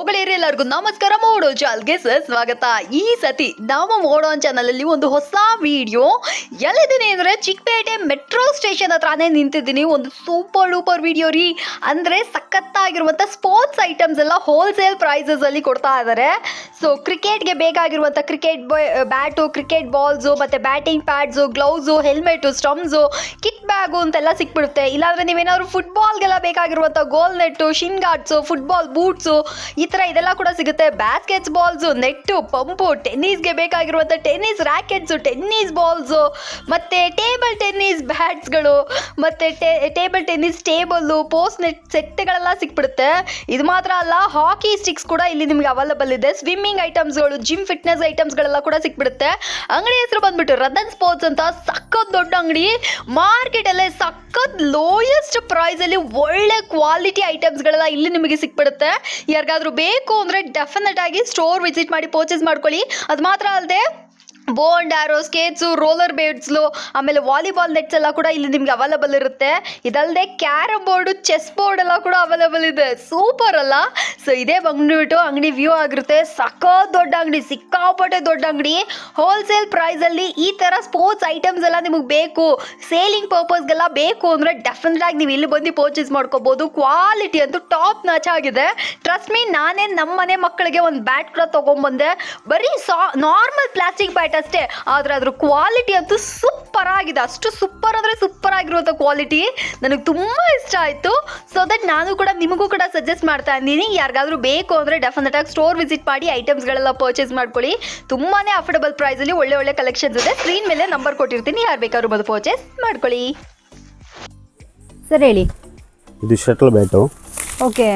ಎಲ್ಲರಿಗೂ ನಮಸ್ಕಾರ, ಮೋಡೋ ಚಾಲ್ಗೆ ಸರ್ ಸ್ವಾಗತ. ಈ ಸತಿ ನಮ್ಮ ಮೋಡೋ ಚಾನಲ್ ಅಲ್ಲಿ ಒಂದು ಹೊಸ ವಿಡಿಯೋ. ಎಲ್ಲಿದ್ದೀನಿ ಅಂದ್ರೆ ಚಿಕ್ಕಪೇಟೆ ಮೆಟ್ರೋ ಸ್ಟೇಷನ್ ಹತ್ರನೇ ನಿಂತಿದ್ದೀನಿ. ಒಂದು ಸೂಪರ್ ಡೂಪರ್ ವಿಡಿಯೋ ರೀ. ಅಂದ್ರೆ ಸಖತ್ತಾಗಿರುವಂತ ಸ್ಪೋರ್ಟ್ಸ್ ಐಟಮ್ಸ್ ಎಲ್ಲ ಹೋಲ್ಸೇಲ್ ಪ್ರೈಸಸ್ ಅಲ್ಲಿ ಕೊಡ್ತಾ ಇದ್ದಾರೆ ಸೊ ಕ್ರಿಕೆಟ್ಗೆ ಬೇಕಾಗಿರುವಂತ ಕ್ರಿಕೆಟ್ ಬ್ಯಾಟು ಕ್ರಿಕೆಟ್ ಬಾಲ್ಸು ಮತ್ತೆ batting pads gloves helmet stumps kit bag ಅಂತೆಲ್ಲ ಸಿಕ್ಬಿಡುತ್ತೆ. ಇಲ್ಲಾಂದ್ರೆ ನೀವೇನಾದ್ರು ಫುಟ್ಬಾಲ್ಗೆಲ್ಲ ಬೇಕಾಗಿರುವಂಥ ಗೋಲ್ ನೆಟ್ಟು ಶಿನ್ ಗಾರ್ಡ್ಸು ಫುಟ್ಬಾಲ್ ಬೂಟ್ಸು ಥರ ಇದೆಲ್ಲ ಕೂಡ ಸಿಗುತ್ತೆ. ಬ್ಯಾಸ್ಕೆಟ್ಸ್ ಬಾಲ್ಸ್ ನೆಟ್ಟು ಪಂಪು ಟೆನ್ನಿಸ್ಗೆ ಬೇಕಾಗಿರುವಂತ ಟೆನ್ನಿಸ್ ರ್ಯಾಕೆಟ್ಸು ಟೆನ್ನಿಸ್ ಬಾಲ್ಸ್ ಮತ್ತೆ ಟೇಬಲ್ ಟೆನ್ನಿಸ್ ಬ್ಯಾಟ್ಸ್ಗಳು ಮತ್ತೆ table tennis table post net ಸೆಟ್ಗಳೆಲ್ಲ ಸಿಕ್ಬಿಡುತ್ತೆ. ಇದು ಮಾತ್ರ ಅಲ್ಲ ಹಾಕಿ ಸ್ಟಿಕ್ಸ್ ಕೂಡ ಇಲ್ಲಿ ನಿಮಗೆ ಅವೈಲಬಲ್ ಇದೆ. ಸ್ವಿಮ್ಮಿಂಗ್ ಐಟಮ್ಸ್ಗಳು ಜಿಮ್ ಫಿಟ್ನೆಸ್ ಐಟಮ್ಸ್ ಗಳೆಲ್ಲ ಕೂಡ ಸಿಕ್ಬಿಡುತ್ತೆ. ಅಂಗಡಿ ಹೆಸರು ಬಂದ್ಬಿಟ್ಟು ರತನ್ ಸ್ಪೋರ್ಟ್ಸ್ ಅಂತ ಸಖತ್ ದೊಡ್ಡ ಅಂಗಡಿ. ಮಾರ್ಕೆಟ್ ಅಲ್ಲೇ ಸಖತ್ ಲೋಯೆಸ್ಟ್ ಪ್ರೈಸ್ ಅಲ್ಲಿ ಒಳ್ಳೆ ಕ್ವಾಲಿಟಿ ಐಟಮ್ಸ್ ಗಳೆಲ್ಲ ಇಲ್ಲಿ ನಿಮಗೆ ಸಿಕ್ಬಿಡುತ್ತೆ. ಯಾರಿಗಾದ್ರೂ ಬೇಕು ಅಂದರೆ ಡೆಫಿನೆಟ್ ಆಗಿ ಸ್ಟೋರ್ ವಿಸಿಟ್ ಮಾಡಿ ಪರ್ಚೇಸ್ ಮಾಡ್ಕೊಳ್ಳಿ. ಅದು ಮಾತ್ರ ಅಲ್ಲದೆ ಬೋಂಡ್ ಆರೋ ಸ್ಕೇಟ್ಸು ರೋಲರ್ ಬೇಡ್ಸ್ಲು ಆಮೇಲೆ ವಾಲಿಬಾಲ್ ನೆಟ್ಸ್ ಎಲ್ಲ ಕೂಡ ಇಲ್ಲಿ ನಿಮ್ಗೆ ಅವೈಲಬಲ್ ಇರುತ್ತೆ. ಇದಲ್ಲದೆ ಕ್ಯಾರಮ್ ಬೋರ್ಡು ಚೆಸ್ ಬೋರ್ಡ್ ಎಲ್ಲ ಕೂಡ ಅವೈಲಬಲ್ ಇದೆ. ಸೂಪರ್ ಅಲ್ಲ? ಸೊ ಇದೇ ಬಂದ್ಬಿಟ್ಟು ಅಂಗಡಿ ವ್ಯೂ ಆಗಿರುತ್ತೆ. ಸಖತ್ ದೊಡ್ಡ ಅಂಗಡಿ, ಸಿಕ್ಕಾಪಟ್ಟೆ ದೊಡ್ಡ ಅಂಗಡಿ. ಹೋಲ್ಸೇಲ್ ಪ್ರೈಸಲ್ಲಿ ಈ ಥರ ಸ್ಪೋರ್ಟ್ಸ್ ಐಟಮ್ಸ್ ಎಲ್ಲ ನಿಮಗೆ ಬೇಕು. ಸೇಲಿಂಗ್ ಪರ್ಪಸ್ಗೆಲ್ಲ ಬೇಕು ಅಂದರೆ ಡೆಫಿನೆಟ್ ಆಗಿ ನೀವು ಇಲ್ಲಿ ಬಂದು ಪರ್ಚೇಸ್ ಮಾಡ್ಕೋಬೋದು. ಕ್ವಾಲಿಟಿ ಅಂತೂ ಟಾಪ್ ನಾಚ್ ಆಗಿದೆ. ಟ್ರಸ್ಟ್ ಮೀ ನಾನೇ ನಮ್ಮ ಮನೆ ಮಕ್ಕಳಿಗೆ ಒಂದು ಬ್ಯಾಟ್ ಕೂಡ ತೊಗೊಂಬಂದೆ ಬರೀ ಸಾ ನಾರ್ಮಲ್ ಪ್ಲಾಸ್ಟಿಕ್ ಬ್ಯಾಟ್ ಅಷ್ಟೇ ಆದರೆ ಅದ್ರ ಕ್ವಾಲಿಟಿ ಅಂತೂ ಸೂಪರ್ ಆಗಿದೆ. ಅಷ್ಟು ಸೂಪರ್ ಅಂದರೆ ಸೂಪರ್ ಆಗಿರುವಂಥ ಕ್ವಾಲಿಟಿ ನನಗೆ ತುಂಬ ಇಷ್ಟ ಆಯಿತು. ಸೊ ದಟ್ ನಾನು ಕೂಡ ನಿಮಗೂ ಕೂಡ ಸಜೆಸ್ಟ್ ಮಾಡ್ತಾ ಇದ್ದೀನಿ. ಯಾರಿಗಾದರೂ ಬೇಕು ಅಂದರೆ ಡೆಫಿನೆಟ್ ಆಗಿ ಸ್ಟೋರ್ ವಿಸಿಟ್ ಮಾಡಿ ಐಟಮ್ಸ್ಗಳೆಲ್ಲ ಪರ್ಚೇಸ್ ಮಾಡ್ಕೊಳ್ಳಿ. ತುಂಬಾ ಅಫೋರ್ಡಬಲ್ ಪ್ರೈಸಲ್ಲಿ ಒಳ್ಳೆ ಒಳ್ಳೆ ಕಲೆಕ್ಷನ್ಸ್ ಇದೆ. ಸ್ಕ್ರೀನ್ ಮೇಲೆ ನಂಬರ್ ಕೊಟ್ಟಿರ್ತೀನಿ. ಯಾರು ಬೇಕಾದ್ರೂ ಬಂದು ಪರ್ಚೇಸ್ ಮಾಡ್ಕೊಳ್ಳಿ. ಸರ್ ಹೇಳಿ. ಇದು ಶಟಲ್ ಬ್ಯಾಟು ಓಕೆ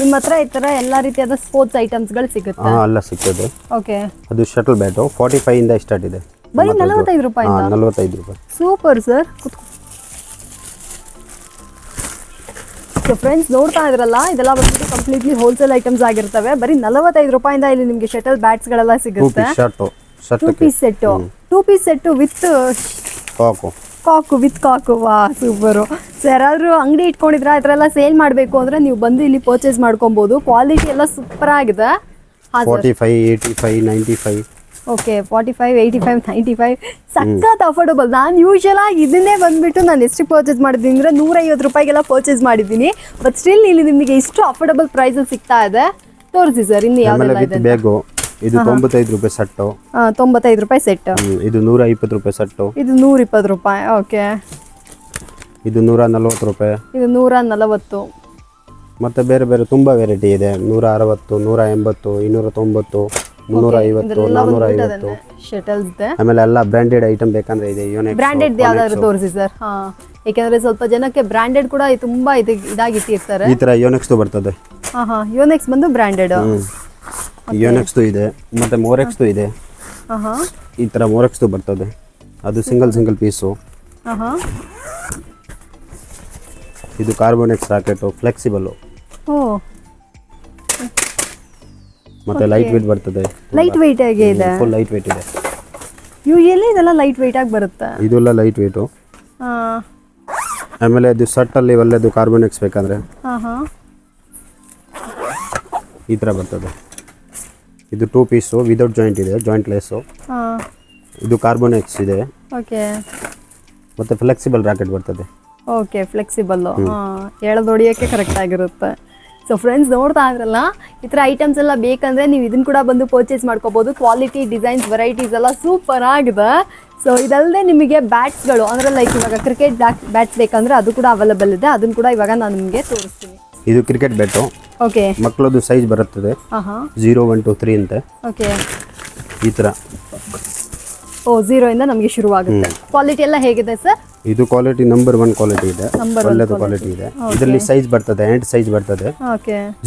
ನಿಮ್ಮ ಹತ್ರ ಈ ತರ ಎಲ್ಲಾ ರೀತಿಯಾದ ಸ್ಪೋರ್ಟ್ಸ್ ಐಟಮ್ಸ್ಗಳು ಸಿಗುತ್ತೆ? ಹಾ ಅಲ್ಲ ಸಿಗ್ತದೆ. ಓಕೆ ಅದು ಶಟಲ್ ಬ್ಯಾಟ್ 45 ಇಂದ ಸ್ಟಾರ್ಟ್ ಇದೆ. ಬರೀ ನಲವತ್ತೈದು ರೂಪಾಯಿ ಹಾಂ ನಲ್ವತ್ತೈದು ರೂಪಾಯಿ. ಸೂಪರ್ ಸರ್ ಸೊ ಫ್ರೆಂಡ್ಸ್ ನೋಡ್ತಾ ಇದ್ರಲ್ಲ ಇದೆಲ್ಲ ಬಂದ್ಬಿಟ್ಟು ಕಂಪ್ಲೀಟ್ಲಿ ಹೋಲ್ಸೇಲ್ ಐಟಮ್ಸ್ ಆಗಿರ್ತವೆ. ಬರೀ ನಲವತ್ತೈದು ರೂಪಾಯಿಂದ ಇಲ್ಲಿ ನಿಮಗೆ ಶಟಲ್ ಬ್ಯಾಟ್ಸ್ ಗಳೆಲ್ಲ ಸಿಗುತ್ತೆ. Two piece set two piece set with cock cock with cock ವಾ ಸೂಪರು ಯಾರಾದರೂ ಅಂಗಡಿ ಇಟ್ಕೊಂಡಿದ್ರೆ? ಆ ಥರ ಎಲ್ಲ ಸೇಲ್ ಮಾಡಬೇಕು ಅಂದ್ರೆ ನೀವು ಬಂದು ಇಲ್ಲಿ ಪರ್ಚೇಸ್ ಮಾಡ್ಕೊಬೋದು. ಕ್ವಾಲಿಟಿ ಎಲ್ಲ ಸೂಪರ್ ಆಗಿದೆ. ಹಾಂ sir forty five eighty five ninety five okay forty five eighty five ninety five ಸಖತ್ ಅಫೋರ್ಡಬಲ್ ನಾನು ಯೂಶಲ್ ಆಗಿ ಇದನ್ನೇ ಬಂದ್ಬಿಟ್ಟು ನಾನು ಎಷ್ಟು ಪರ್ಚೇಸ್ ಮಾಡಿದ್ದೀನಿ ಅಂದರೆ ನೂರೈವತ್ತು ರೂಪಾಯಿಗೆಲ್ಲ ಪರ್ಚೇಸ್ ಮಾಡಿದ್ದೀನಿ. ಬಟ್ ಸ್ಟಿಲ್ ಇಲ್ಲಿ ನಿಮಗೆ ಇಷ್ಟು ಅಫೋರ್ಡಬಲ್ ಪ್ರೈಸಲ್ಲಿ ಸಿಗ್ತಾ ಇದೆ. ತೋರಿಸಿ ಸರ್ ಇನ್ನು ಆಮೇಲೆ ಯಾವುದೆಲ್ಲ ವಿತ್ ಇದೆ ಬ್ಯಾಗು ಇದು ತೊಂಬತ್ತೈದು ರೂಪಾಯಿ ಸೆಟ್ಟು. ತೊಂಬತ್ತೈದು ರೂಪಾಯಿ ಸೆಟ್ ಇದು ನೂರ ಇಪ್ಪತ್ತು ರೂಪಾಯಿ ಸೆಟ್ಟು. ಇದು ನೂರ ಇಪ್ಪತ್ತು ರೂಪಾಯಿ. ಓಕೆ ಇದು ನೂರ ನಲ್ವತ್ತು ರೂಪಾಯಿ. ಇದು ನೂರ ನಲವತ್ತು. ಮತ್ತು ಬೇರೆ ಬೇರೆ ತುಂಬ ವೆರೈಟಿ ಇದೆ. ನೂರ ಅರವತ್ತು ನೂರ ಎಂಬತ್ತು ಇನ್ನೂರ ತೊಂಬತ್ತು ಮುನ್ನೂರ ಐವತ್ತು ನಾನ್ನೂರ ಐವತ್ತು. ಶಟಲ್ಸ್ ಇದೆ. ಆಮೇಲೆ ಎಲ್ಲ ಬ್ರ್ಯಾಂಡೆಡ್ ಐಟಮ್ ಬೇಕಂದ್ರೆ ಇದೆ ಯೂನಿಕ್ ಬ್ರ್ಯಾಂಡೆಡ್ ಯಾವ್ದಾದ್ರು ತೋರಿಸಿ ಸರ್ ಹಾ. ಯಾಕೆಂದ್ರೆ ಸ್ವಲ್ಪ ಜನಕ್ಕೆ ಬ್ರ್ಯಾಂಡೆಡ್ ಕೂಡ ತುಂಬಾ ಇದು ಇದಾಗಿಟ್ಟಿರ್ತಾರೆ ಈ ಥರ ಯೋನೆಕ್ಸ್ದು ಬರ್ತದೆ. ಹಾ ಹಾ. ಯೋನೆಕ್ಸ್ ಬಂದು ಬ್ರ್ಯಾಂಡೆಡ್ ಯೋನೆಕ್ಸ್ ಯೋನೆಕ್ಸ್ದು ಇದೆ. ಮತ್ತು ಮೋರೆಕ್ಸ್ದು ಇದೆ. ಈ ಥರ ಮೋರೆಕ್ಸ್ದು ಬರ್ತದೆ. ಅದು ಸಿಂಗಲ್ ಸಿಂಗಲ್ ಪೀಸು ಹಾ ಹಾ. ಇದು ಕಾರ್ಬೋನೇಟ್ ರಾಕೆಟು ಫ್ಲೆಕ್ಸಿಬಲ್ಲು ಓ. ಮತ್ತು ಲೈಟ್ ವೇಟ್ ಬರ್ತದೆ. ಲೈಟ್ ವೆಯ್ಟ್ ಆಗಿ ಇದೆ? ಫುಲ್ ಲೈಟ್ ವೇಟ್ ಇದೆ. ಯೂಶಲಿ ಇದೆಲ್ಲ ಲೈಟ್ ವೆಯ್ಟ್ ಆಗಿ ಬರುತ್ತೆ? ಇದೆಲ್ಲ ಲೈಟ್ ವೇಟು ಹಾ. ಆಮೇಲೆ ಅದು ಸಟ್ಟಲ್ಲಿ ಒಳ್ಳೆದು ಕಾರ್ಬೋನೇಟ್ಸ್ ಬೇಕಂದರೆ. ಹಾ ಹಾ. ಈ ಥರ ಬರ್ತದೆ. ಇದು ಟೂ ಪೀಸು ವಿದೌಟ್ ಜಾಯಿಂಟ್ ಇದೆ ಜಾಯಿಂಟ್ ಲೆಸ್ಸು ಹಾ. ಇದು ಕಾರ್ಬೋನೇಟ್ಸ್ ಇದೆ. ಓಕೆ ಮತ್ತು ಫ್ಲೆಕ್ಸಿಬಲ್ ರಾಕೆಟ್ ಬರ್ತದೆ. ಓಕೆ ಫ್ಲೆಕ್ಸಿಬಲ್ಲು ಎಳೆದು ಹೊಡಿಯೋಕ್ಕೆ ಕರೆಕ್ಟ್ ಆಗಿರುತ್ತೆ. ಸೊ ಫ್ರೆಂಡ್ಸ್ ನೋಡ್ತಾ ಇದ್ರಲ್ಲ ಈ ಥರ ಐಟಮ್ಸ್ ಎಲ್ಲ ಬೇಕಂದ್ರೆ ನೀವು ಇದನ್ನ ಕೂಡ ಬಂದು ಪರ್ಚೇಸ್ ಮಾಡ್ಕೋಬೋದು. ಕ್ವಾಲಿಟಿ ಡಿಸೈನ್ಸ್ ವೆರೈಟೀಸ್ ಎಲ್ಲ ಸೂಪರ್ ಆಗಿದೆ. ಸೊ ಇದಲ್ಲದೆ ನಿಮಗೆ ಬ್ಯಾಟ್ಸ್ಗಳು ಅಂದರೆ ಲೈಕ್ ಇವಾಗ ಕ್ರಿಕೆಟ್ ಬ್ಯಾಟ್ ಬ್ಯಾಟ್ಸ್ ಬೇಕಂದ್ರೆ ಅದು ಕೂಡ ಅವೈಲಬಲ್ ಇದೆ. ಅದನ್ನು ಕೂಡ ಇವಾಗ ನಾನು ನಿಮಗೆ ತೋರಿಸ್ತೀನಿ. ಇದು ಕ್ರಿಕೆಟ್ ಬ್ಯಾಟು ಓಕೆ ಮಕ್ಕಳದು ಸೈಜ್ ಬರುತ್ತದೆ. ಜೀರೋ ಒನ್ ಟು ತ್ರೀ ಅಂತ. ಓಕೆ ಈ ಥರ. ಓ ಝೀರೋಯಿಂದ ನಮಗೆ ಶುರುವಾಗುತ್ತೆ. ಕ್ವಾಲಿಟಿ ಎಲ್ಲ ಹೇಗಿದೆ ಸರ್ ಇದು ಕ್ವಾಲಿಟಿ ನಂಬರ್ ಒನ್ ಕ್ವಾಲಿಟಿ ಇದೆ. ಒಳ್ಳೆದು ಕ್ವಾಲಿಟಿ ಇದೆ. ಇದರಲ್ಲಿ ಸೈಜ್ ಬರ್ತದೆ ಹ್ಯಾಂಡ್ ಸೈಜ್ ಬರ್ತದೆ.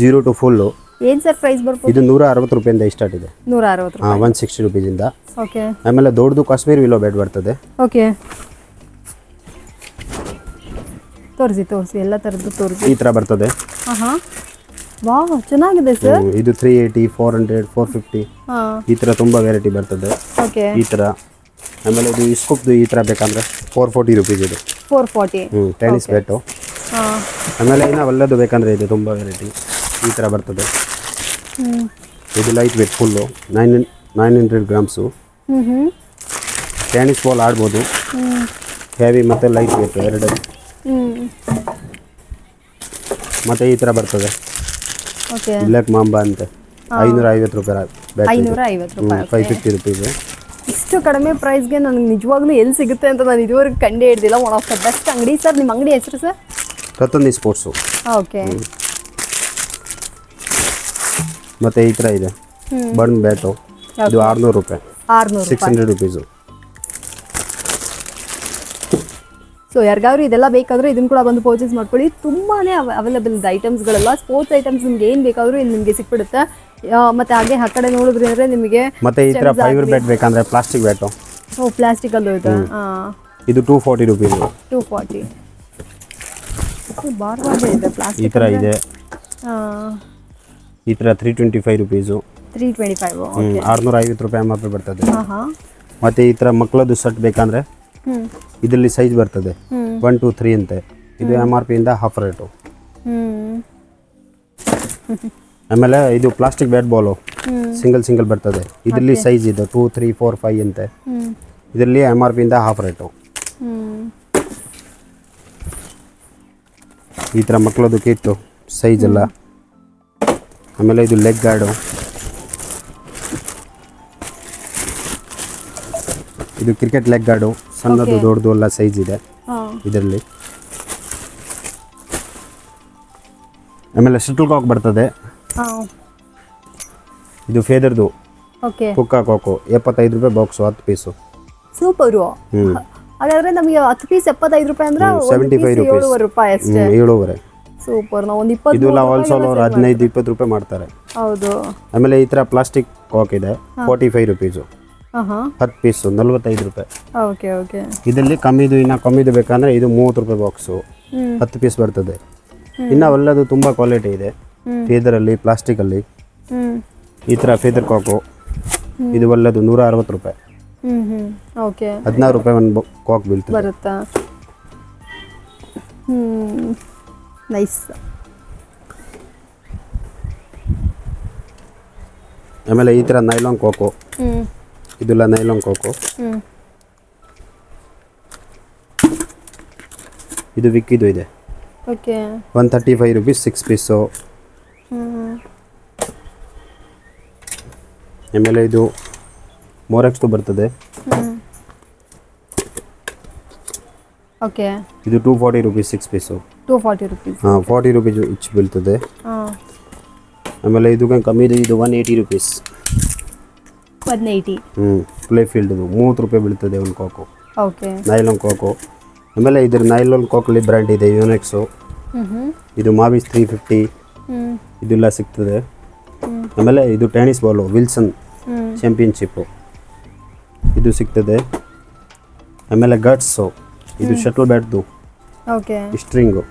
ಜೀರೋ ಟು ಫುಲ್ಲು ಏನ್ ಸರ್ ಪ್ರೈಸ್ ಬರ್ಬೋದು? ಇದು ನೂರ ಅರವತ್ತು ರೂಪಾಯಿಂದ ಸ್ಟಾರ್ಟ್ ಇದೆ. ನೂರ ಅರವತ್ತು ಹಾಂ ಒನ್ ಸಿಕ್ಸ್ಟಿ ರುಪೀಸಿಂದ. ಓಕೆ ಆಮೇಲೆ ದೊಡ್ಡದು ಕಾಶ್ಮೀರ್ ವಿಲೋ ಬೆಡ್ ಬರ್ತದೆ. ಓಕೆ ತೋರಿಸಿ ತೋರಿಸಿ ಎಲ್ಲ ಥರದ್ದು ತೋರಿಸಿ. ಈ ಥರ ಬರ್ತದೆ. ಹಾಂ ಹಾಂ ಚೆನ್ನಾಗಿದೆ ಸರ್ ಇದು three eighty four hundred four fifty ಈ ಥರ ತುಂಬ ವೆರೈಟಿ ಬರ್ತದೆ. ಓಕೆ ಈ ಥರ ಆಮೇಲೆ ಇದು ಇಸ್ಕೂಪ್ದು ಈ ಥರ ಬೇಕಂದ್ರೆ ಫೋರ್ ಫೋರ್ಟಿ ರುಪೀಸ್ ಇದು. ಫೋರ್ ಫಾರ್ಟಿ ಹ್ಞೂ ಟೆನಿಸ್ ಬ್ಯಾಟು ಹಾಂ. ಆಮೇಲೆ ಇನ್ನು ಒಳ್ಳೆದು ಬೇಕಂದ್ರೆ ಇದು ತುಂಬ ವೆರೈಟಿ ಈ ಥರ ಬರ್ತದೆ. ಇದು light weight full nine nine hundred grams tennis ball ಆಡ್ಬೋದು. ಹೆವಿ ಮತ್ತು ಲೈಟ್ ವೇಟ್ ಎರಡು. ಮತ್ತು ಈ ಥರ ಬರ್ತದೆ. ಬ್ಲ್ಯಾಕ್ ಮಾಂಬಾ ಅಂತ. ಐನೂರ ಐವತ್ತು ರೂಪಾಯಿ ಐನೂರ ಐವತ್ತು ರೂಪಾಯಿ ಫೈವ್ ಫಿಫ್ಟಿ ರುಪೀಸು ಇಷ್ಟು ಕಡಿಮೆ ಪ್ರೈಸ್ಗೆ ನನಗೆ ನಿಜವಾಗ್ಲೂ ಎಲ್ಲಿ ಸಿಗುತ್ತೆ ಅಂತ ನಾನು ಇದುವರೆಗೆ ಕಂಡೇ ಹಿಡ್ದಿಲ್ಲ ಒನ್ ಆಫ್ ದ ಬೆಸ್ಟ್ ಅಂಗಡಿ. ಸರ್ ನಿಮ್ಮ ಅಂಗಡಿ ಹೆಸರು ಸರ್ ರತನ್ ಸ್ಪೋರ್ಟ್ಸು ಓಕೆ ಮತ್ತು ಈ ಥರ ಇದೆ. ಬಣ್ಣ ಬ್ಯಾಟು ಇದು ಆರುನೂರು ರೂಪಾಯಿ. ಆರುನೂರು ಸಿಕ್ಸ್ ಹಂಡ್ರೆಡ್ ರುಪೀಸು ಸೊ ಯಾರಿಗಾದ್ರೂ ಇದೆಲ್ಲ ಬೇಕಾದರೂ ಇದನ್ನು ಕೂಡ ಬಂದು ಪರ್ಚೇಸ್ ಮಾಡ್ಕೊಳ್ಳಿ. ತುಂಬಾ ಅವೈಲೇಬಲ್ ಇದೆ ಐಟಮ್ಸ್ಗಳೆಲ್ಲ ಸ್ಪೋರ್ಟ್ಸ್ ಐಟಮ್ಸ್ ನಿಮ್ಗೆ ಏನು ಬೇಕಾದರೂ ಇಲ್ಲಿ ನಿಮಗೆ ಸಿಕ್ಬಿಡುತ್ತೆ. ಮತ್ತೆ ಹಾಗೆ ಆ ಕಡೆ ನೋಡಿದ್ರೆ ಅಂದರೆ ನಿಮಗೆ ಮತ್ತೆ ಈ ಥರ ಫೈಬರ್ ಬ್ಯಾಟ್ ಬೇಕಂದ್ರೆ ಪ್ಲಾಸ್ಟಿಕ್ ಬ್ಯಾಟು ಓ ಪ್ಲಾಸ್ಟಿಕಲ್ಲೂ ಇದೆ. ಇದು two forty rupees two forty ಬಾರ್ವಾಗೆ ಇದೆ ಈ ಪ್ಲಾಸ್ಟಿಕ್ ಥರ ಇದೆ. ಈ ಥರ three twenty five rupees three twenty five ಆರುನೂರ ಐವತ್ತು ರೂಪಾಯಿ ಮಾತ್ರ ಬರ್ತದೆ. ಹಾಂ ಹಾಂ ಮತ್ತು ಈ ಥರ ಮಕ್ಕಳದ್ದು ಸೆಟ್ ಬೇಕಂದರೆ ಇದರಲ್ಲಿ ಸೈಜ್ ಬರ್ತದೆ. ಒನ್ ಟು ತ್ರೀ ಅಂತೆ. ಇದು ಎಂ ಆರ್ ಪಿಯಿಂದ ಹಾಫ್ ರೇಟು ಆಮೇಲೆ ಇದು plastic bat ball single single ಬರ್ತದೆ. ಇದರಲ್ಲಿ ಸೈಜ್ ಇದೆ ಟೂ ತ್ರೀ ಫೋರ್ ಫೈವ್ ಅಂತೆ. ಇದರಲ್ಲಿ ಎಂ ಆರ್ ಪಿಯಿಂದ ಹಾಫ್ ರೇಟು ಈ ಥರ ಮಕ್ಕಳದು ಕಿಟ್ಟು ಸೈಜ್ ಎಲ್ಲ. ಆಮೇಲೆ ಇದು ಲೆಗ್ ಗಾರ್ಡು ಇದು ಕ್ರಿಕೆಟ್ ಲೆಗ್ ಗಾರ್ಡು ಸಣ್ಣದು ದೊಡ್ಡದು ಎಲ್ಲ ಸೈಜ್ ಇದೆ ಇದರಲ್ಲಿ. ಆಮೇಲೆ ಶಟಲ್ ಕಾಕ್ ಬರ್ತದೆ. ಇದು ಫೇದರ್ದು ಓಕೆ ಕುಕ್ಕ ಕಾಕು ಎಪ್ಪತ್ತೈದು ರೂಪಾಯಿ ಬಾಕ್ಸ್ ಹತ್ತು ಪೀಸು ಸೂಪರು ಹಾಗಾದ್ರೆ ನಮಗೆ ಹತ್ತು ಪೀಸ್ ಎಪ್ಪತ್ತೈದು ರೂಪಾಯಿ ಅಂದ್ರೆ ಸೆವೆಂಟಿ ಫೈವ್ ರುಪೀಸ್ ಏಳುವರೆ ರೂಪಾಯಿ ಅಷ್ಟೇ. ಏಳುವರೆ. ಸೂಪರ್ ನಾವು ಒಂದು ಇಪ್ಪತ್ತು ಅವ್ರು ಹದಿನೈದು ಇಪ್ಪತ್ತು ರೂಪಾಯಿ ಮಾಡ್ತಾರೆ. ಹೌದು. ಆಮೇಲೆ ಈ ಥರ ಪ್ಲಾಸ್ಟಿಕ್ ಕಾಕ್ ಇದೆ. ಫೋರ್ಟಿ ಫೈವ್ ರುಪೀಸು ಹತ್ತು ಪೀಸು ನಲ್ವತ್ತೈದು ರೂಪಾಯಿ. Okay okay. ಇದರಲ್ಲಿ ಕಮ್ಮಿದು ಇನ್ನು ಕಮ್ಮಿದು ಬೇಕಂದ್ರೆ ಇದು ಮೂವತ್ತು ರೂಪಾಯಿ ಬಾಕ್ಸು. ಹತ್ತು ಪೀಸ್ ಬರ್ತದೆ. ಇನ್ನು ಒಳ್ಳೆಯದು ತುಂಬ ಕ್ವಾಲಿಟಿ ಇದೆ. ಫೀದರಲ್ಲಿ ಪ್ಲಾಸ್ಟಿಕಲ್ಲಿ ಈ ಥರ ಫೀದರ್ ಕಾಕು ಇದು ಒಳ್ಳೆದು ನೂರ ಅರವತ್ತು ರೂಪಾಯಿ ಓಕೆ. ಹದಿನಾರು ರೂಪಾಯಿ ಒಂದು ಕಾಕ್ ಬೀಳ್ತದೆ. ಬರುತ್ತಾ? ನೈಸ್ ಆಮೇಲೆ ಈ ಥರ ನೈಲಾನ್ ಕೋಕು ನೈಲಾನ್ ಕೋಕು ಹ್ಞೂ ಇದು ವಿಕ್ಕಿದು ಇದೆ. Okay. One thirty five rupees six piece ಆಮೇಲೆ ಇದು ಮೋರೆಕ್ಸ್ದು ಬರ್ತದೆ. ಓಕೆ. ಇದು two forty rupees six piece two forty rupees ಹಾಂ ಫಾರ್ಟಿ ರುಪೀಸ್ ಇಚ್ ಬೀಳ್ತದೆ. ಆಮೇಲೆ ಇದು ಕಮ್ಮಿ ಇದೆ ಇದು ಒನ್ ಏಯ್ಟಿ ರುಪೀಸ್ ಹ್ಞೂ ಪ್ಲೇ ಫೀಲ್ಡ್ದು ಮೂವತ್ತು ರೂಪಾಯಿ ಬೀಳ್ತದೆ ಒಂದು ಕಾಕು ಓಕೆ ನೈಲಾನ್ ಕಾಕು ಆಮೇಲೆ ಇದ್ರ ನೈಲಾನ್ ಕಾಕಲ್ಲಿ ಬ್ರ್ಯಾಂಡ್ ಇದೆ ಯುನೆಕ್ಸು ಇದು ಮಾವಿಸ್ ತ್ರೀ ಫಿಫ್ಟಿ ಇದೆಲ್ಲ ಸಿಗ್ತದೆ. ಆಮೇಲೆ ಇದು ಟೆನಿಸ್ ಬಾಲು ವಿಲ್ಸನ್ ಚಾಂಪಿಯನ್ಶಿಪ್ಪು ಇದು ಸಿಗ್ತದೆ. ಆಮೇಲೆ ಗಟ್ಸು ಇದು ಶಟಲ್ ಬ್ಯಾಟ್ದು ಓಕೆ ಸ್ಟ್ರಿಂಗು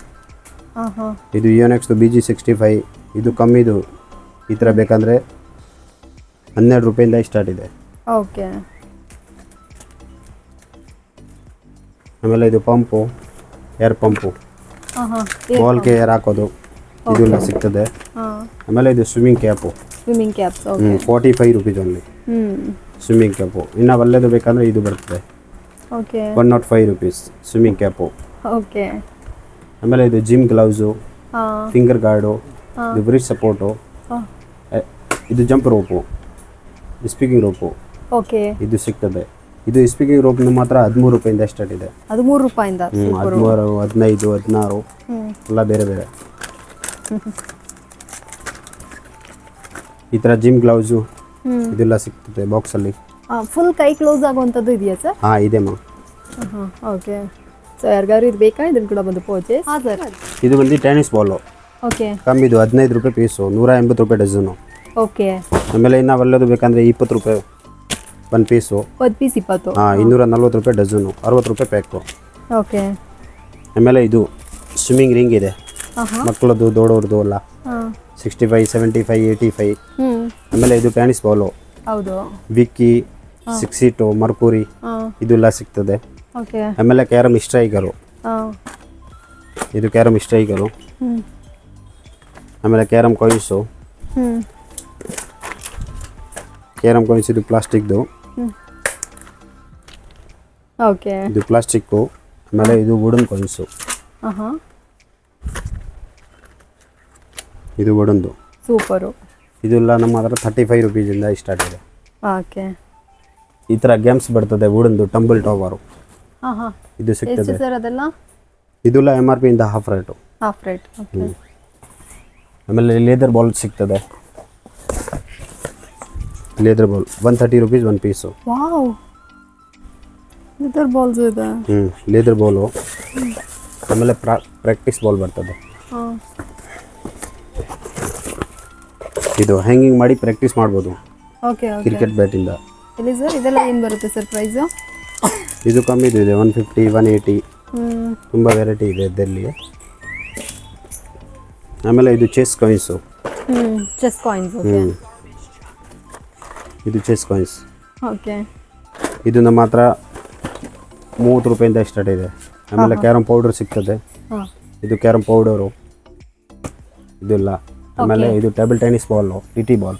ಇದು ಯುನೆಕ್ಸ್ದು ಬಿ ಜಿ ಸಿಕ್ಸ್ಟಿ ಫೈವ್ ಇದು ಕಮ್ಮಿದು. ಈ ಥರ ಬೇಕಂದರೆ ಹನ್ನೆರಡು ರೂಪಾಯಿಂದ ಸ್ಟಾರ್ಟ್ ಇದೆ. ಓಕೆ. ಆಮೇಲೆ ಇದು ಪಂಪು ಏರ್ ಪಂಪು. ಬಾಲ್ಗೆ ಏರ್ ಹಾಕೋದು ಇದೆಲ್ಲ ಸಿಗ್ತದೆ. ಆಮೇಲೆ ಇದು swimming cap swimming caps okay forty five rupees only ಹ್ಞೂ ಸ್ವಿಮ್ಮಿಂಗ್ ಕ್ಯಾಪು ಇನ್ನು ಒಳ್ಳೇದು ಬೇಕಂದರೆ ಇದು ಬರ್ತದೆ. Okay one nought five rupees swimming cap okay ಆಮೇಲೆ ಇದು ಜಿಮ್ ಗ್ಲೌಸು ಫಿಂಗರ್ ಗಾರ್ಡು ಇದು ಬ್ರಿಡ್ಜ್ ಸಪೋರ್ಟು ಇದು jump rope skipping rope okay ಇದು ಸಿಗ್ತದೆ. ಇದು ಸ್ಪೀಕಿಂಗ್ ರೋಪ್ ಮಾತ್ರ ಹದಿಮೂರು ರೂಪಾಯಿಂದ ಸ್ಟಾರ್ಟ್ ಇದೆ. ಹದಿಮೂರು ಮೂರು ರೂಪಾಯಿಂದ ಹದಿಮೂರು ಹದಿನೈದು ಹದಿನಾರು. ಎಲ್ಲ ಬೇರೆ ಬೇರೆ. ಈ ಥರ ಜಿಮ್ ಗ್ಲೌಸು ಇದೆಲ್ಲ ಸಿಗ್ತದೆ ಬಾಕ್ಸಲ್ಲಿ ಫುಲ್ ಕೈ ಕ್ಲೋಸ್ ಆಗುವಂಥದ್ದು ಇದೆಯಾ ಸರ್ ಹಾಂ ಇದೆ ಮಾ ಹಾಂ ಓಕೆ ಸೊ ಯಾರಿಗಾದ್ರು ಇದು ಬೇಕಾ? ಇದನ್ನು ಕೂಡ ಬಂದು ಪೋಚೆ ಹಾ ಸರ್ ಇದು ಬಂದು ಟೆನಿಸ್ ಬಾಲು ಓಕೆ ಕಮ್ಮಿದು ಹದಿನೈದು ರೂಪಾಯಿ ಪೀಸು ನೂರ ಎಂಬತ್ತು ರೂಪಾಯಿ ಡಜನು ಓಕೆ ಆಮೇಲೆ ಇನ್ನು ಅವೆಲ್ಲದು ಬೇಕಂದರೆ ಇಪ್ಪತ್ತು ರೂಪಾಯಿ ಒಂದು ಪೀಸು ಒಂದು ಪೀಸ್ ಇಪ್ಪತ್ತು. ಹಾಂ ಇನ್ನೂರ ನಲ್ವತ್ತು ರೂಪಾಯಿ ಡಜನು ಅರವತ್ತು ರೂಪಾಯಿ ಪ್ಯಾಕು ಓಕೆ ಆಮೇಲೆ ಇದು ಸ್ವಿಮ್ಮಿಂಗ್ ರಿಂಗ್ ಇದೆ. ಮಕ್ಕಳದ್ದು ದೊಡ್ಡವ್ರದ್ದು ಅಲ್ಲ ಹಾಂ. Sixty five seventy five eighty five ಆಮೇಲೆ ಇದು ಟೆನಿಸ್ ಬಾಲು ಹೌದು. ವಿಕ್ಕಿ ಸಿಕ್ಸ್ ಸೀಟು ಮರ್ಕೂರಿ ಇದೆಲ್ಲ ಸಿಗ್ತದೆ. ಓಕೆ ಆಮೇಲೆ ಕ್ಯಾರಮ್ ಸ್ಟ್ರೈಕರು ಇದು ಕ್ಯಾರಮ್ ಸ್ಟ್ರೈಕರು ಆಮೇಲೆ ಕ್ಯಾರಮ್ ಕಾಯಿನ್ಸು ಕೇರಮ್ ಇದು ಪ್ಲಾಸ್ಟಿಕ್ದು. ಓಕೆ. ಇದು ಪ್ಲಾಸ್ಟಿಕ್ಕು ಆಮೇಲೆ ಇದು ವುಡನ್ ಹಾಂ ಇದು ವುಡನ್ದು. ಸೂಪರು. ಇದೆಲ್ಲ ನಮ್ಮ ಹತ್ರ ತರ್ಟಿ ಫೈವ್ ರುಪೀಸಿಂದ ಸ್ಟಾರ್ಟ್ ಇದೆ. ಓಕೆ. ಈ ಥರ ಗೇಮ್ಸ್ ಬರ್ತದೆ ವುಡನ್ದು ಟಂಬಲ್ ಟವರು. ಇದು ಸಿಗ್ತದೆ. ಸರ್ ಅದೆಲ್ಲ? ಇದೆಲ್ಲ ಎಂ ಆರ್ ಪಿಯಿಂದ ಹಾಫ್ ರೇಟು ಹಾಫ್ ರೇಟ್ ಆಮೇಲೆ ಲೇದರ್ ಬಾಲ್ ಸಿಗ್ತದೆ. Leather ball one thirty rupees one piece wow leather balls ಇದೆ. ಹ್ಞೂ ಲೇದರ್ ಬಾಲು ಆಮೇಲೆ ಪ್ರಾ ಪ್ರಾಕ್ಟೀಸ್ ಬಾಲ್ ಬರ್ತದೆ. ಹಾಂ. ಇದು ಹ್ಯಾಂಗಿಂಗ್ ಮಾಡಿ ಪ್ರಾಕ್ಟೀಸ್ ಮಾಡ್ಬೋದು. ಓಕೆ ಓಕೆ ಕ್ರಿಕೆಟ್ ಬ್ಯಾಟಿಂದ ಇಲ್ಲಿ ಸರ್? ಇದೆಲ್ಲ ಏನು ಬರುತ್ತೆ ಸರ್ ಪ್ರೈಸು ಇದು ಕಮ್ಮಿ ಇದೆ ಒನ್ ಫಿಫ್ಟಿ ಒನ್ ಏಯ್ಟಿ ತುಂಬ ವೆರೈಟಿ ಇದೆ ಇದರಲ್ಲಿ. ಆಮೇಲೆ ಇದು chess coins chess coins okay ಹ್ಞೂ ಇದು ಚೆಸ್ ಕಾಯಿನ್ಸ್ ಓಕೆ ಇದು ನಮ್ಮ ಹತ್ರ ಮೂವತ್ತು ರೂಪಾಯಿಂದ ಸ್ಟಾರ್ಟ್ ಇದೆ. ಆಮೇಲೆ ಕ್ಯಾರಮ್ ಪೌಡರ್ ಸಿಗ್ತದೆ. ಇದು ಕ್ಯಾರಮ್ ಪೌಡರು ಇದೆಲ್ಲ. ಆಮೇಲೆ ಇದು table tennis ball T T ball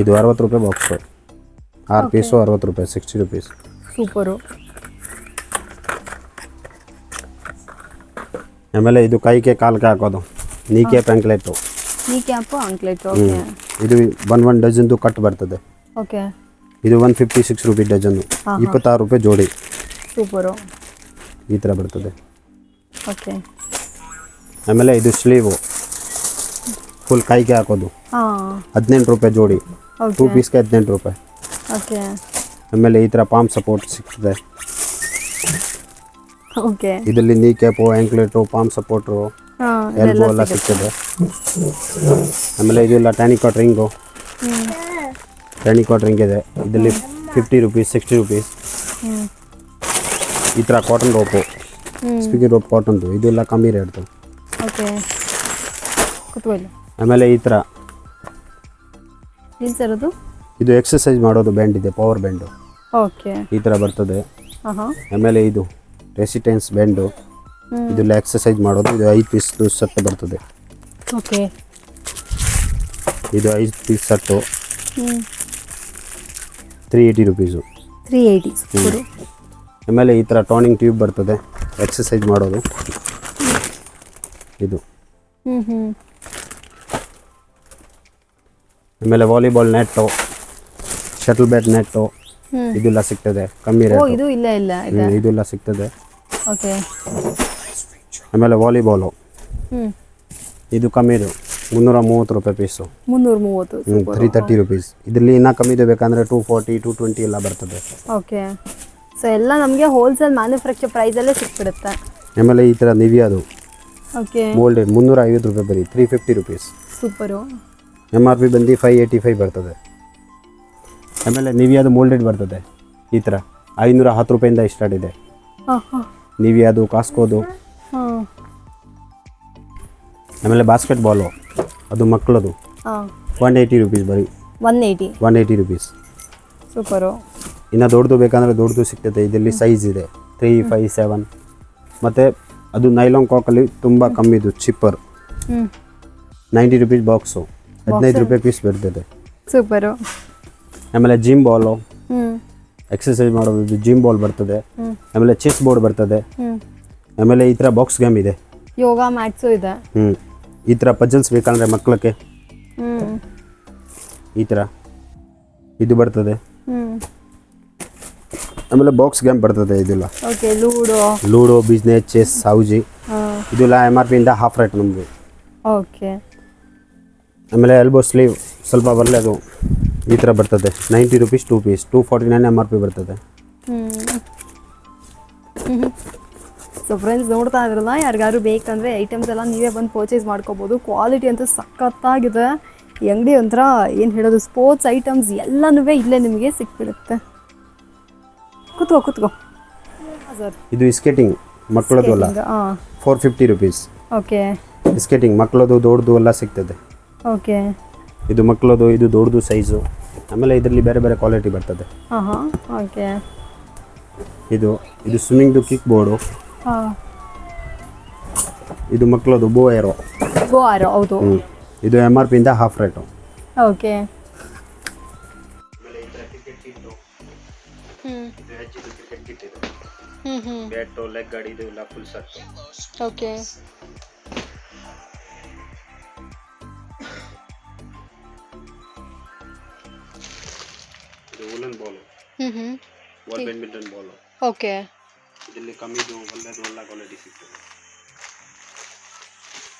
ಇದು ಅರವತ್ತು ರೂಪಾಯಿ ಬಾಕ್ಸು ಆರು ಪೀಸು ಅರವತ್ತು ರೂಪಾಯಿ ಸಿಕ್ಸ್ಟಿ ರುಪೀಸ್ ಸೂಪರು ಆಮೇಲೆ ಇದು ಕೈಕೆ ಕಾಲ್ಕೆ ಹಾಕೋದು. ನೀಕೆ ಪ್ಯಾಂಕ್ಲೆಟು ನೀ ಕ್ಯಾಪು ಆಂಕ್ಲೆಟ್ ಓಕೆ ಇದು ಒನ್ ಒನ್ ಡಜನ್ದು ಕಟ್ ಬರ್ತದೆ. ಓಕೆ ಇದು one fifty six rupee dozen ಇಪ್ಪತ್ತಾರು ರೂಪಾಯಿ ಜೋಡಿ. ಸೂಪರು ಈ ಥರ ಬರ್ತದೆ. ಓಕೆ ಆಮೇಲೆ ಇದು ಸ್ಲೀವು ಫುಲ್ ಕೈಗೆ ಹಾಕೋದು. ಹದಿನೆಂಟು ರೂಪಾಯಿ ಜೋಡಿ. ಟೂ ಪೀಸ್ಗೆ ಹದಿನೆಂಟು ರೂಪಾಯಿ. ಓಕೆ ಆಮೇಲೆ ಈ ಥರ ಪಾಮ್ ಸಪೋರ್ಟ್ ಸಿಗ್ತದೆ. ಓಕೆ ಇದರಲ್ಲಿ knee cap anklet palm supporter elbow ಎಲ್ಲ ಸಿಗ್ತದೆ. ಆಮೇಲೆ ಇದೆಲ್ಲ ಟ್ಯಾನಿಕಾಟ್ ರಿಂಗು ಟ್ಯಾನಿಕಾಟ್ ರಿಂಗ್ ಇದೆ. ಇದರಲ್ಲಿ ಫಿಫ್ಟಿ ರುಪೀಸ್ ಸಿಕ್ಸ್ಟಿ ರುಪೀಸ್ ಈ ಥರ ಕಾಟನ್ ರೋಪು ಸ್ಪೀಕಿ ರೋಪ್ ಕಾಟನ್ದು ಇದೆಲ್ಲ ಕಮ್ಮಿ ರೇಟ್ದು ಆಮೇಲೆ ಈ ಥರ ಏನು ಸರ್ ಅದು? ಇದು ಎಕ್ಸಸೈಸ್ ಮಾಡೋದು ಬ್ಯಾಂಡ್ ಇದೆ ಪವರ್ ಬ್ಯಾಂಡು ಓಕೆ. ಈ ಥರ ಬರ್ತದೆ. ಆಮೇಲೆ ಇದು ರೆಸಿಟೆನ್ಸ್ ಬ್ಯಾಂಡು ಇದೆಲ್ಲ ಎಕ್ಸಸೈಸ್ ಮಾಡೋದು ಇದು ಐದು ಪೀಸ್ ಸೆಟ್ ಬರ್ತದೆ. ಓಕೆ. ಇದು ಐದು piece set three eighty rupees three eighty ಆಮೇಲೆ ಈ ಥರ ಟಾನಿಂಗ್ ಟ್ಯೂಬ್ ಬರ್ತದೆ ಎಕ್ಸಸೈಸ್ ಮಾಡೋದು. ಇದು. ಆಮೇಲೆ ವಾಲಿಬಾಲ್ ನೆಟ್ಟು ಶಟಲ್ ಬ್ಯಾಟ್ ನೆಟ್ಟು ಇದೆಲ್ಲ ಸಿಗ್ತದೆ ಕಮ್ಮಿ ಓ ರೇಟ್ ಇದು ಇಲ್ಲ ಇಲ್ಲ ಇದೆಲ್ಲ ಸಿಗ್ತದೆ. ಓಕೆ. ಆಮೇಲೆ ವಾಲಿಬಾಲು. ಇದು ಕಮ್ಮಿದು ಮುನ್ನೂರ ಮೂವತ್ತು ರೂಪಾಯಿ ಪೀಸು ಮುನ್ನೂರ ಮೂವತ್ತು ತ್ರೀ ತರ್ಟಿ ರುಪೀಸ್ ಇದರಲ್ಲಿ ಇನ್ನೂ ಕಮ್ಮಿದು ಬೇಕಂದರೆ ಟೂ ಫಾರ್ಟಿ ಟೂ ಟ್ವೆಂಟಿ ಎಲ್ಲ ಬರ್ತದೆ. ಓಕೆ ಸೊ ಎಲ್ಲ ನಮಗೆ ಹೋಲ್ಸೇಲ್ ಮ್ಯಾನುಫ್ಯಾಕ್ಚರ್ ಪ್ರೈಸಲ್ಲೇ ಸಿಕ್ಬಿಡುತ್ತೆ. ಆಮೇಲೆ ಈ ಥರ ನಿವಿಯಾದು ಓಕೆ ಮೋಲ್ಡೆಡ್ ಮುನ್ನೂರ ಐವತ್ತು ರೂಪಾಯಿ ಬರೀ three fifty rupees super M R P ಬಂದು ಫೈವ್ ಏಯ್ಟಿ ಫೈವ್ ಬರ್ತದೆ. ಆಮೇಲೆ ನಿವಿಯಾದು ಮೋಲ್ಡೆಡ್ ಬರ್ತದೆ. ಈ ಥರ. ಐನೂರ ಹತ್ತು ರೂಪಾಯಿಂದ ಸ್ಟಾರ್ಟ್ ಇದೆ. ನಿವಿಯಾದು ಕಾಸ್ಕೋದು ಆಮೇಲೆ ಬಾಸ್ಕೆಟ್ ಬಾಲು ಅದು ಮಕ್ಕಳದು ಒನ್ ಏಯ್ಟಿ ರುಪೀಸ್ ಬರೀ. One eighty one eighty rupees super ಇನ್ನು ದೊಡ್ಡದು ಬೇಕಂದರೆ ದೊಡ್ಡದು ಸಿಗ್ತದೆ ಇದರಲ್ಲಿ ಸೈಜ್ ಇದೆ. ತ್ರೀ ಫೈವ್ ಸೆವೆನ್ ಮತ್ತು ಅದು ನೈಲಾಂಗ್ ಕಾಕಲ್ಲಿ ತುಂಬ ಕಮ್ಮಿ ಇದು ಚಿಪ್ಪರ್ ನೈಂಟಿ ರುಪೀಸ್ ಬಾಕ್ಸು ಹದಿನೈದು ರೂಪಾಯಿ ಪೀಸ್ ಬರ್ತದೆ ಸೂಪರು ಆಮೇಲೆ ಜಿಮ್ ಬಾಲು ಎಕ್ಸಸೈಸ್ ಮಾಡೋದು ಜಿಮ್ ಬಾಲ್ ಬರ್ತದೆ. ಆಮೇಲೆ ಚೆಸ್ ಬೋರ್ಡ್ ಬರ್ತದೆ. ಆಮೇಲೆ ಈ ಥರ ಬಾಕ್ಸ್ ಗೇಮ್ ಇದೆ. ಯೋಗ ಮ್ಯಾಟ್ಸು ಇದೆ. ಹ್ಞೂ ಈ ಥರ ಪಜಲ್ಸ್ ಬೇಕಂದರೆ ಮಕ್ಕಳಿಗೆ ಹ್ಞೂ ಈ ಥರ. ಇದು ಬರ್ತದೆ. ಆಮೇಲೆ ಬಾಕ್ಸ್ ಗೇಮ್ ಬರ್ತದೆ ಇದೆಲ್ಲ. Okay ludo ludo business chess housie ಇದೆಲ್ಲ ಎಂ ಆರ್ ಪಿಯಿಂದ ಹಾಫ್ ರೇಟ್ ನಮ್ಮದು ಓಕೆ ಆಮೇಲೆ ಎಲ್ಬೋ ಸ್ಲೀವ್ ಸ್ವಲ್ಪ ಬರಲೇ ಅದು. ಈ ಥರ ಬರ್ತದೆ. Ninety rupees two piece two forty nine M R P ಬರ್ತದೆ ಸೊ ಫ್ರೆಂಡ್ಸ್ ನೋಡ್ತಾ ಇದ್ರಲ್ಲ ಯಾರಿಗಾರು ಬೇಕಂದರೆ ಐಟಮ್ಸ್ ಎಲ್ಲ ನೀವೇ ಬಂದು ಪರ್ಚೇಸ್ ಮಾಡ್ಕೋಬೋದು. ಕ್ವಾಲಿಟಿ ಅಂತೂ ಸಖತ್ತಾಗಿದೆ. ಈ ಅಂಗಡಿ ಒಂಥರ ಏನು ಹೇಳೋದು ಸ್ಪೋರ್ಟ್ಸ್ ಐಟಮ್ಸ್ ಎಲ್ಲನೂ ಇಲ್ಲೇ ನಿಮಗೆ ಸಿಕ್ಬಿಡುತ್ತೆ. ಕುತ್ಕೋ ಕುತ್ಕೋ. ಸರ್ ಇದು ಸ್ಕೇಟಿಂಗ್ ಮಕ್ಕಳದು ಅಲ್ಲ four fifty rupees okay skating ಮಕ್ಕಳದು ದೊಡ್ಡದು ಎಲ್ಲ ಸಿಗ್ತದೆ. ಓಕೆ ಇದು ಮಕ್ಕಳದು ಇದು ದೊಡ್ಡದು ಸೈಜು ಆಮೇಲೆ ಇದರಲ್ಲಿ ಬೇರೆ ಬೇರೆ ಕ್ವಾಲಿಟಿ ಬರ್ತದೆ. ಹಾಂ ಹಾಂ ಓಕೆ ಇದು ಇದು ಸ್ವಿಮ್ಮಿಂಗ್ದು ಕಿಕ್ ಬೋರ್ಡು ಇದು ಮಕ್ಕಳದು ಬೋ ಏರೋ ಗೋ ಆರೋ ಹೌದು ಇದು M R ಪಿಯಿಂದ half rate okay. Bat leg guard ಇದು ಎಲ್ಲ ಫುಲ್ ಸೆಟ್ ಓಕೆ. ಇದು ವುಲನ್ ಬಾಲು ಹ್ಞೂ ಹ್ಞೂ ಬಾಲ್ ಬ್ಯಾಡ್ಮಿಂಟನ್ ಬಾಲು ಓಕೆ. ಇದರಲ್ಲಿ ಕಮ್ಮಿದು ಒಳ್ಳೆಯದು ಒಳ್ಳೆ ಕ್ವಾಲಿಟಿ ಸಿಗ್ತದೆ.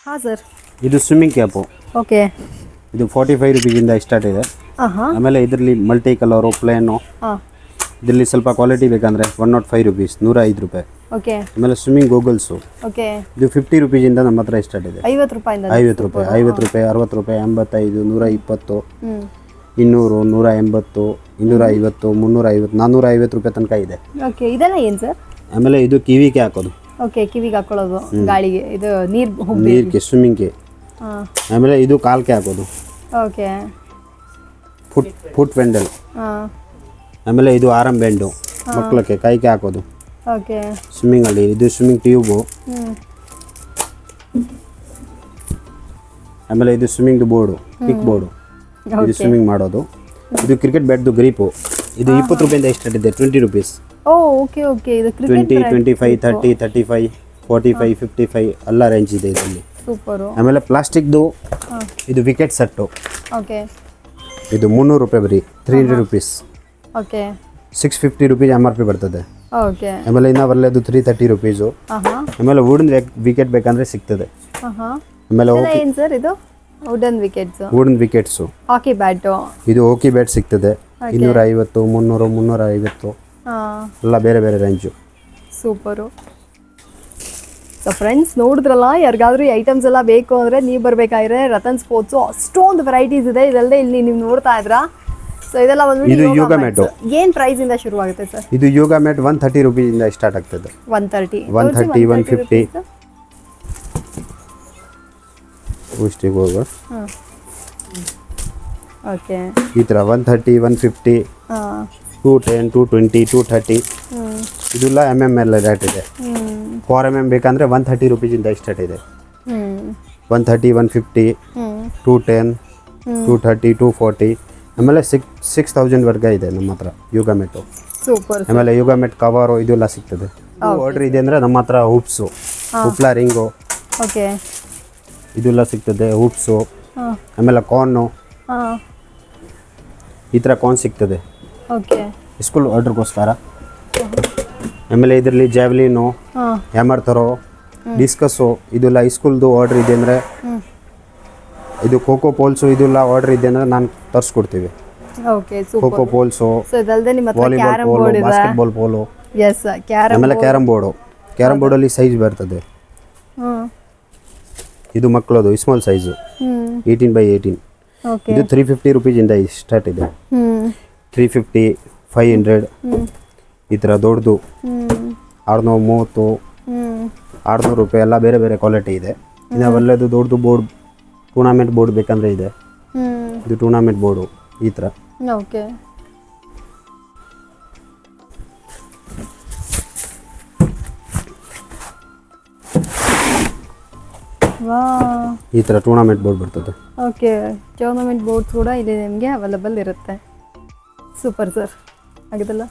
ಹಾಂ ಸರ್ ಇದು ಸ್ವಿಮ್ಮಿಂಗ್ ಕ್ಯಾಪು ಓಕೆ ಇದು ಫಾರ್ಟಿ ಫೈವ್ ರುಪೀಸಿಂದ ಸ್ಟಾರ್ಟ್ ಇದೆ. ಆಮೇಲೆ ಇದರಲ್ಲಿ ಮಲ್ಟಿ ಕಲರು ಪ್ಲೇನು ಹಾಂ. ಇದರಲ್ಲಿ ಸ್ವಲ್ಪ ಕ್ವಾಲಿಟಿ ಬೇಕಂದ್ರೆ ಒನ್ ನಾಟ್ ಫೈವ್ ರುಪೀಸ್ ನೂರ ಐದು ರೂಪಾಯಿ. ಓಕೆ ಆಮೇಲೆ ಸ್ವಿಮ್ಮಿಂಗ್ ಗೋಗಲ್ಸು ಓಕೆ ಇದು ಫಿಫ್ಟಿ ರುಪೀಸಿಂದ ನಮ್ಮ ಹತ್ರ ಸ್ಟಾರ್ಟ್ ಇದೆ. ಐವತ್ತು ರೂಪಾಯಿಂದ ಐವತ್ತು ರೂಪಾಯಿ ಐವತ್ತು ರೂಪಾಯಿ ಅರವತ್ತು ರೂಪಾಯಿ ಎಂಬತ್ತೈದು ನೂರ ಇಪ್ಪತ್ತು ಇನ್ನೂರು ನೂರ ಎಂಬತ್ತು ಇನ್ನೂರ ಐವತ್ತು ಮುನ್ನೂರ ಐವತ್ತು ನಾನ್ನೂರ ಐವತ್ತು ರೂಪಾಯಿ ತನಕ ಇದೆ. ಓಕೆ ಇದೆಲ್ಲ ಏನು ಸರ್ ಆಮೇಲೆ ಇದು ಕಿವಿಗೆ ಹಾಕೋದು. ಓಕೆ ಕಿವಿಗೆ ಹಾಕೊಳ್ಳೋದು ಗಾಳಿಗೆ ಇದು ನೀರು ಹುಬ್ಬಿ ನೀರಿಗೆ ಸ್ವಿಮ್ಮಿಂಗ್ಗೆ ಆಮೇಲೆ ಇದು ಕಾಲ್ಕೆ ಹಾಕೋದು. ಓಕೆ ಫುಟ್ ಫುಟ್ ಬೆಂಡಲ್ ಆಮೇಲೆ ಇದು ಆರಂ ಬ್ಯಾಂಡು ಮಕ್ಕಳಿಗೆ ಕೈಗೆ ಹಾಕೋದು. ಓಕೆ ಸ್ವಿಮ್ಮಿಂಗಲ್ಲಿ ಇದು ಸ್ವಿಮ್ಮಿಂಗ್ ಟ್ಯೂಬು ಆಮೇಲೆ ಇದು ಸ್ವಿಮ್ಮಿಂಗ್ ಬೋರ್ಡು ಕಿಕ್ ಬೋರ್ಡು ಇದು ಸ್ವಿಮ್ಮಿಂಗ್ ಮಾಡೋದು. ಇದು ಕ್ರಿಕೆಟ್ ಬ್ಯಾಟ್ದು ಗ್ರೀಪು ಇದು ಇಪ್ಪತ್ತು ರೂಪಾಯಿಂದ ಸ್ಟಾರ್ಟ್ ಇದೆ ಟ್ವೆಂಟಿ ರುಪೀಸ್ ಓ ಓಕೆ ಓಕೆ ಇದು cricket twenty twenty five thirty thirty five forty five fifty five ಎಲ್ಲ ರೇಂಜ್ ಇದೆ ಇದರಲ್ಲಿ. ಸೂಪರ್ ಆಮೇಲೆ ಪ್ಲಾಸ್ಟಿಕ್ದು ಇದು ವಿಕೆಟ್ ಸೆಟ್ಟು ಓಕೆ ಇದು ಮುನ್ನೂರು ರೂಪಾಯಿ ಬರೀ three hundred rupees okay six fifty rupees M R P ಬರ್ತದೆ. ಓಕೆ ಆಮೇಲೆ ಇನ್ನು ಬರಲೇದು ತ್ರೀ ತರ್ಟಿ ರುಪೀಸು ಆಮೇಲೆ ವುಡನ್ ವಿಕೆಟ್ ಬೇಕಂದ್ರೆ ಸಿಗ್ತದೆ. ಆಮೇಲೆ ಏನು ಸರ್ ಇದು? Wooden wickets wooden wickets hockey bat ಇದು ಓಕಿ ಬ್ಯಾಟ್ ಸಿಗ್ತದೆ. ಇನ್ನೂರ ಐವತ್ತು ಮುನ್ನೂರು ಮುನ್ನೂರ ಐವತ್ತು ಎಲ್ಲ ಬೇರೆ ಬೇರೆ ರೇಂಜು. ಸೂಪರು. ಸೊ ಫ್ರೆಂಡ್ಸ್ ನೋಡಿದ್ರಲ್ಲ ಯಾರಿಗಾದ್ರೂ ಈ ಐಟಮ್ಸ್ ಎಲ್ಲ ಬೇಕು ಅಂದರೆ ನೀವು ಬರಬೇಕಾದ್ರೆ ರತನ್ ಸ್ಪೋರ್ಟ್ಸು ಅಷ್ಟೊಂದು ವೆರೈಟೀಸ್ ಇದೆ. ಇದಲ್ಲದೆ ಇಲ್ಲಿ ನೀವು ನೋಡ್ತಾ ಇದ್ರಾ? ಸೊ ಇದೆಲ್ಲ ಇದು ಬಂದ್ಬಿಟ್ಟು ಯೋಗ ಮ್ಯಾಟ್. ಏನು ಪ್ರೈಸಿಂದ ಶುರುವಾಗುತ್ತೆ ಸರ್ ಇದು ಯೋಗ ಮ್ಯಾಟ್ ಒನ್ ತರ್ಟಿ ರುಪೀಸಿಂದ ಸ್ಟಾರ್ಟ್ ಆಗ್ತದೆ. One thirty 130, 150. ಇಷ್ಟಿಗೆ ಹೋಗುವ ಹಾಂ. ಓಕೆ ಈ ಥರ ಒನ್ ತರ್ಟಿ ಒನ್ ಫಿಫ್ಟಿ ಹಾಂ. Two ten two twenty two thirty ಇದೆಲ್ಲ ಎಂ ಎಂ ಎಲ್ ರೇಟ್ ಇದೆ. ಫೋರ್ ಎಂ ಎಂ ಬೇಕಂದರೆ ಒನ್ ಥರ್ಟಿ ರುಪೀಸಿಂದ ಸ್ಟಾರ್ಟ್ ಇದೆ. One thirty one fifty two ten two thirty two forty ಆಮೇಲೆ six ಸಿಕ್ಸ್ ತೌಸಂಡ್ವರೆಗೆ ಇದೆ ನಮ್ಮ ಹತ್ರ ಯೋಗ ಮೆಟ್ಟು ಸೂಪರ್ ಆಮೇಲೆ ಯೋಗ ಮೆಟ್ ಕವರು ಇದೆಲ್ಲ ಸಿಗ್ತದೆ. ಆರ್ಡ್ರ್ ಇದೆ ಅಂದರೆ ನಮ್ಮ ಹತ್ರ ಹೂಪ್ಸು ಹುಪ್ಲಾ ರಿಂಗು ಓಕೆ ಇದೆಲ್ಲ ಸಿಗ್ತದೆ ಹೂಪ್ಸು ಆಮೇಲೆ ಕಾರ್ನು ಈ ಥರ ಕಾರ್ನ್ ಸಿಗ್ತದೆ. ಓಕೆ ಸ್ಕೂಲ್ ಆರ್ಡ್ರಿಗೋಸ್ಕರ ಆಮೇಲೆ ಇದರಲ್ಲಿ ಜಾವ್ಲಿನು ಹಾಂ. ಹ್ಯಾಮರ್ ಥರೋ ಡಿಸ್ಕಸ್ಸು ಇದೆಲ್ಲ ಸ್ಕೂಲ್ದು ಆರ್ಡ್ರ್ ಇದೆ ಅಂದರೆ ಇದು ಖೋಖೋ ಪೋಲ್ಸು ಇದೆಲ್ಲ ಆರ್ಡ್ರ್ ಇದೆ ಅಂದರೆ ನಾನು ತರಿಸ್ಕೊಡ್ತೀವಿ. Okay super kho kho poles volleyball pole basketball pole ಆಮೇಲೆ ಕ್ಯಾರಮ್ ಬೋರ್ಡು ಕ್ಯಾರಮ್ ಬೋರ್ಡಲ್ಲಿ ಸೈಜ್ ಬರ್ತದೆ. ಇದು ಮಕ್ಕಳದು small size eighteen by eighteen okay ಇದು ತ್ರೀ ಫಿಫ್ಟಿ ರುಪೀಸಿಂದ ಸ್ಟಾರ್ಟ್ ಇದೆ. ತ್ರೀ ಫಿಫ್ಟಿ ಫೈವ್ ಹಂಡ್ರೆಡ್ ಈ ಥರ ದೊಡ್ಡದು. ಆರುನೂರು ಮೂವತ್ತು ಆರುನೂರು ರೂಪಾಯಿ ಎಲ್ಲ ಬೇರೆ ಬೇರೆ ಕ್ವಾಲಿಟಿ ಇದೆ. ಇನ್ನು ಅವೆಲ್ಲದು ದೊಡ್ಡದು ಬೋರ್ಡ್ ಟೂರ್ನಾಮೆಂಟ್ ಬೋರ್ಡ್ ಬೇಕಂದ್ರೆ ಇದೆ. ಇದು ಟೂರ್ನಾಮೆಂಟ್ ಬೋರ್ಡು ಈ ಥರ. ಓಕೆ. ಈ ಥರ ಟೂರ್ನಾಮೆಂಟ್ ಬೋರ್ಡ್ ಬರ್ತದೆ. ಓಕೆ. ಟೂರ್ನಮೆಂಟ್ ಬೋರ್ಡ್ ಕೂಡ ಇಲ್ಲಿ ನಿಮಗೆ ಅವೈಲಬಲ್ ಇರುತ್ತೆ. Super sir. ಆಗಿದಲ್ಲ